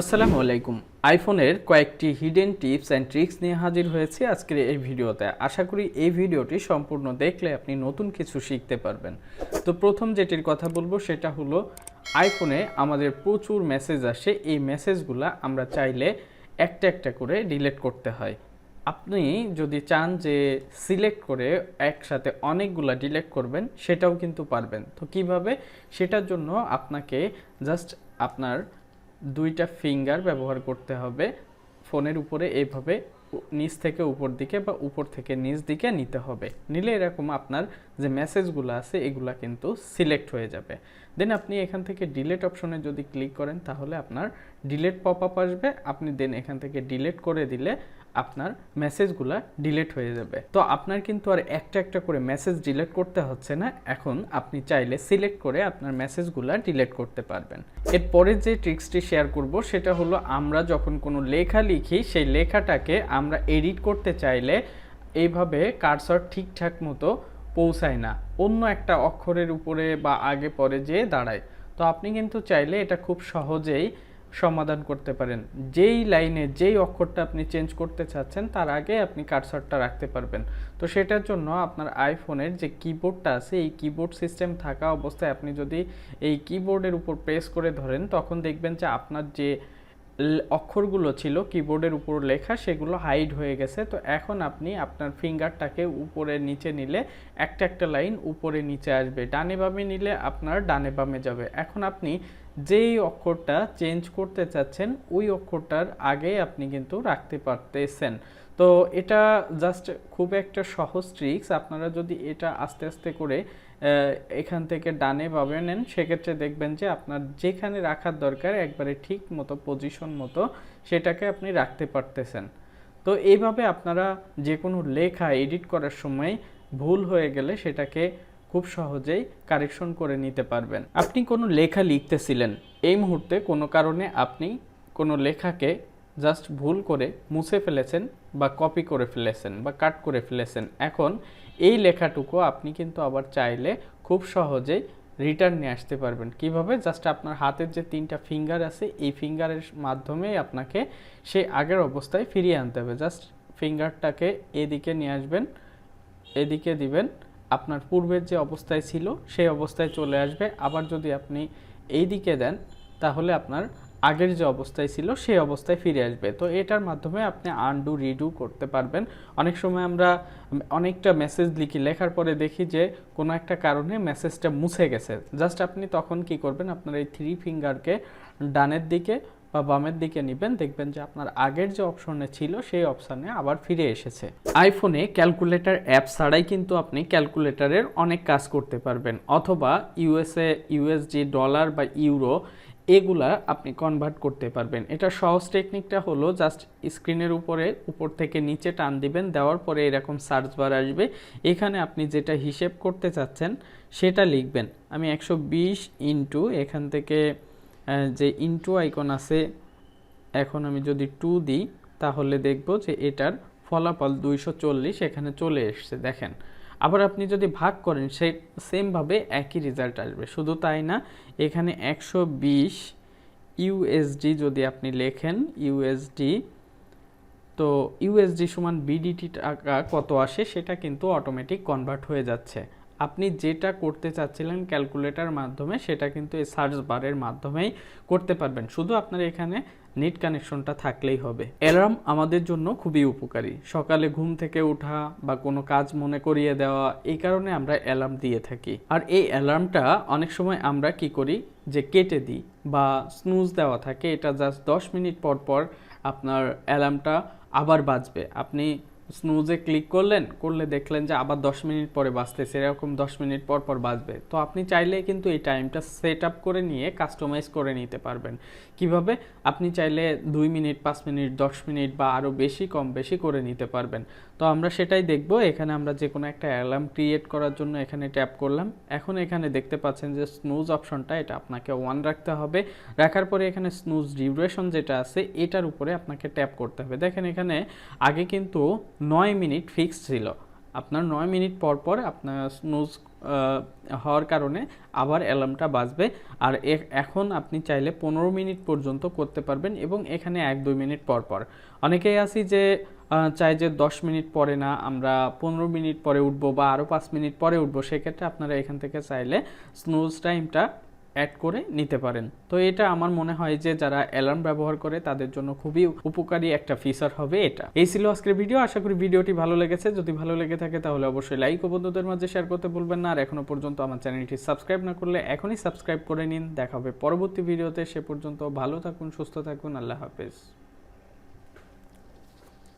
আসসালামু আলাইকুম। আইফোনের কয়েকটি হিডেন টিপস অ্যান্ড ট্রিক্স নিয়ে হাজির হয়েছে আজকের এই ভিডিওতে। আশা করি এই ভিডিওটি সম্পূর্ণ দেখলে আপনি নতুন কিছু শিখতে পারবেন। তো প্রথম যেটির কথা বলব, সেটা হলো আইফোনে আমাদের প্রচুর মেসেজ আসে। এই মেসেজগুলো আমরা চাইলে একটা একটা করে ডিলেট করতে হয়। আপনি যদি চান যে সিলেক্ট করে একসাথে অনেকগুলা ডিলেট করবেন, সেটাও কিন্তু পারবেন। তো কীভাবে? সেটার জন্য আপনাকে জাস্ট আপনার দুইটা ফিঙ্গার ব্যবহার করতে হবে। ফোনের উপরে এভাবে নিচ থেকে উপর দিকে বা উপর থেকে নিচ দিকে নিতে হবে। নিলে এরকম আপনার যে মেসেজগুলো আছে, এগুলো কিন্তু সিলেক্ট হয়ে যাবে। দেন আপনি এখান থেকে ডিলেট অপশনে যদি ক্লিক করেন, তাহলে আপনার ডিলেট পপ আপ আসবে। আপনি দেন এখান থেকে ডিলেট করে দিলে আপনার মেসেজগুলা ডিলেট হয়ে যাবে। তো আপনার কিন্তু আর একটা একটা করে মেসেজ ডিলেট করতে হচ্ছে না। এখন আপনি চাইলে সিলেক্ট করে আপনার মেসেজগুলা ডিলেট করতে পারবেন। এরপরে যে ট্রিক্সটি শেয়ার করব, সেটা হলো আমরা যখন কোনো লেখা লিখি, সেই লেখাটাকে আমরা এডিট করতে চাইলে এইভাবে কারসর ঠিকঠাক মতো পৌঁছায় না। অন্য একটা অক্ষরের উপরে বা আগে পরে যেয়ে দাঁড়ায়। তো আপনি কিন্তু চাইলে এটা খুব সহজেই সমাধান করতে পারেন। যেই লাইনে যেই অক্ষরটা আপনি চেঞ্জ করতে চাচ্ছেন, তার আগে আপনি কারসরটা রাখতে পারবেন। তো সেটার জন্য আপনার আইফোনের যে কিবোর্ডটা আছে, এই কিবোর্ড সিস্টেম থাকা অবস্থায় আপনি যদি এই কিবোর্ডের উপর প্রেস করে ধরেন, তখন দেখবেন যে আপনার যে অক্ষরগুলো ছিল কিবোর্ডের উপর লেখা, সেগুলো হাইড হয়ে গেছে। তো এখন আপনি আপনার ফিঙ্গারটাকে উপরে নিচে নিলে একটা একটা লাইন উপরে নিচে আসবে। ডানে বামে নিলে আপনার ডানে বামে যাবে। এখন আপনি যেই অক্ষরটা চেঞ্জ করতে চাচ্ছেন, ওই অক্ষরটার আগে আপনি কিন্তু রাখতে পারতেছেন। তো এটা জাস্ট খুব একটা সহজ ট্রিক্স আপনারা যদি এটা আস্তে আস্তে করে এখান থেকে ডানে ভাবে নেন, সেক্ষেত্রে দেখবেন যে আপনার যেখানে রাখার দরকার, একবারে ঠিক মতো পজিশন মতো সেটাকে আপনি রাখতে পারতেছেন। তো এইভাবে আপনারা যে কোনো লেখা এডিট করার সময় ভুল হয়ে গেলে সেটাকে খুব সহজেই কারেকশন করে নিতে পারবেন। আপনি কোনো লেখা লিখতেছিলেন, এই মুহূর্তে কোনো কারণে আপনি কোনো লেখাকে জাস্ট ভুল করে মুছে ফেলেছেন বা কপি করে ফেলেছেন বা কাট করে ফেলেছেন, এখন এই লেখাটুকু আপনি কিন্তু আবার চাইলে খুব সহজেই রিটার্ন নিয়ে আসতে পারবেন। কীভাবে? জাস্ট আপনার হাতের যে তিনটা ফিঙ্গার আছে, এই ফিঙ্গারের মাধ্যমেই আপনাকে সেই আগের অবস্থায় ফিরিয়ে আনতে হবে। জাস্ট ফিঙ্গারটাকে এদিকে নিয়ে আসবেন, এদিকে দিবেন আপনার পূর্বের যে অবস্থায় ছিল, সেই অবস্থায় চলে আসবে। আবার যদি আপনি এই দিকে দেন, তাহলে আপনার আগের যে অবস্থায় ছিল, সেই অবস্থায় ফিরে আসবে। তো এটার মাধ্যমে আপনি আনডু রিডু করতে পারবেন। অনেক সময় আমরা অনেকটা মেসেজ লিখি, লেখার পরে দেখি যে কোনো একটা কারণে মেসেজটা মুছে গেছে। জাস্ট আপনি তখন কি করবেন, আপনার এই থ্রি ফিঙ্গারকে ডানের দিকে বা বামের দিকে নেবেন, দেখবেন যে আপনার আগের যে অপশনে ছিল, সেই অপশনে আবার ফিরে এসেছে। আইফোনে ক্যালকুলেটর অ্যাপ ছাড়াই কিন্তু আপনি ক্যালকুলেটরের অনেক কাজ করতে পারবেন। অথবা ইউএসএ ইউএসডি ডলার বা ইউরো এগুলা আপনি কনভার্ট করতে পারবেন। এটা সহজ টেকনিকটা হলো জাস্ট স্ক্রিনের উপরে, উপর থেকে নিচে টান দিবেন, দেওয়ার পরে এরকম সার্চ বার আসবে। এখানে আপনি যেটা হিসেব করতে চাচ্ছেন, সেটা লিখবেন। আমি একশো বিশ ইন্টু এখান থেকে যে ইন্টু আইকন আছে, এখন আমি যদি টু দিই, তাহলে দেখব যে এটার ফলাফল দুইশো চল্লিশ এখানে চলে এসছে, দেখেন। আবার আপনি যদি ভাগ করেন, সে সেমভাবে একই রেজাল্ট আসবে। শুধু তাই না, এখানে একশো বিশ ইউএসডি যদি আপনি লেখেন ইউএসডি তো ইউএসডি সমান বিডিটি টাকা কত আসে, সেটা কিন্তু অটোমেটিক কনভার্ট হয়ে যাচ্ছে। আপনি যেটা করতে চাচ্ছিলেন ক্যালকুলেটার মাধ্যমে, সেটা কিন্তু এই সার্চ বারের মাধ্যমেই করতে পারবেন। শুধু আপনার এখানে নেট কানেকশনটা থাকলেই হবে। অ্যালার্ম আমাদের জন্য খুবই উপকারী। সকালে ঘুম থেকে ওঠা বা কোনো কাজ মনে করিয়ে দেওয়া, এই কারণে আমরা অ্যালার্ম দিয়ে থাকি। আর এই অ্যালার্মটা অনেক সময় আমরা কি করি? যে কেটে দিই বা স্নুজ দেওয়া থাকে। এটা জাস্ট দশ মিনিট পর পর আপনার অ্যালার্মটা আবার বাজবে। আপনি স্নুজে ক্লিক করলেন, করলে দেখলেন যে আবার দশ মিনিট পরে বাজতেছে, এরকম দশ মিনিট পর পর বাজবে। তো আপনি চাইলে কিন্তু এই টাইমটা সেট আপ করে নিয়ে কাস্টমাইজ করে নিতে পারবেন। কীভাবে? আপনি চাইলে দুই মিনিট, পাঁচ মিনিট, দশ মিনিট বা আরও বেশি, কম বেশি করে নিতে পারবেন। তো আমরা সেটাই দেখব। এখানে আমরা যে কোনো একটা অ্যালার্ম ক্রিয়েট করার জন্য এখানে ট্যাপ করলাম। এখন এখানে দেখতে পাচ্ছেন যে স্নুজ অপশনটা এটা আপনাকে ওয়ান রাখতে হবে। রাখার পরে এখানে স্নুজ ডিউরেশন যেটা আছে, এটার উপরে আপনাকে ট্যাপ করতে হবে। দেখেন এখানে আগে কিন্তু নয় মিনিট ফিক্সড ছিল। আপনার নয় মিনিট পর পর আপনার স্নুজ হওয়ার কারণে আবার অ্যালার্মটা বাজবে। আর এখন আপনি চাইলে পনেরো মিনিট পর্যন্ত করতে পারবেন এবং এখানে এক দুই মিনিট পর পর। অনেকেই আছি যে চাই যে দশ মিনিট পরে না আমরা পনেরো মিনিট পরে উঠবো বা আরও পাঁচ মিনিট পরে উঠবো। সেক্ষেত্রে আপনারা এখান থেকে চাইলে স্নুজ টাইমটা অ্যাড করে নিতে পারেন। তো এটা আমার মনে হয় যে যারা অ্যালার্ম ব্যবহার করে, তাদের জন্য খুবই উপকারী একটা ফিচার হবে এটা। এই ছিল আজকের ভিডিও আশা করি ভিডিওটি ভালো লেগেছে। যদি ভালো লেগে থাকে, তাহলে অবশ্যই লাইক ও বন্ধুদের মাঝে শেয়ার করতে ভুলবেন না। আর এখনও পর্যন্ত আমার চ্যানেলটি সাবস্ক্রাইব না করলে এখনই সাবস্ক্রাইব করে নিন। দেখা হবে পরবর্তী ভিডিওতে সে পর্যন্ত ভালো থাকুন, সুস্থ থাকুন। আল্লাহ হাফেজ।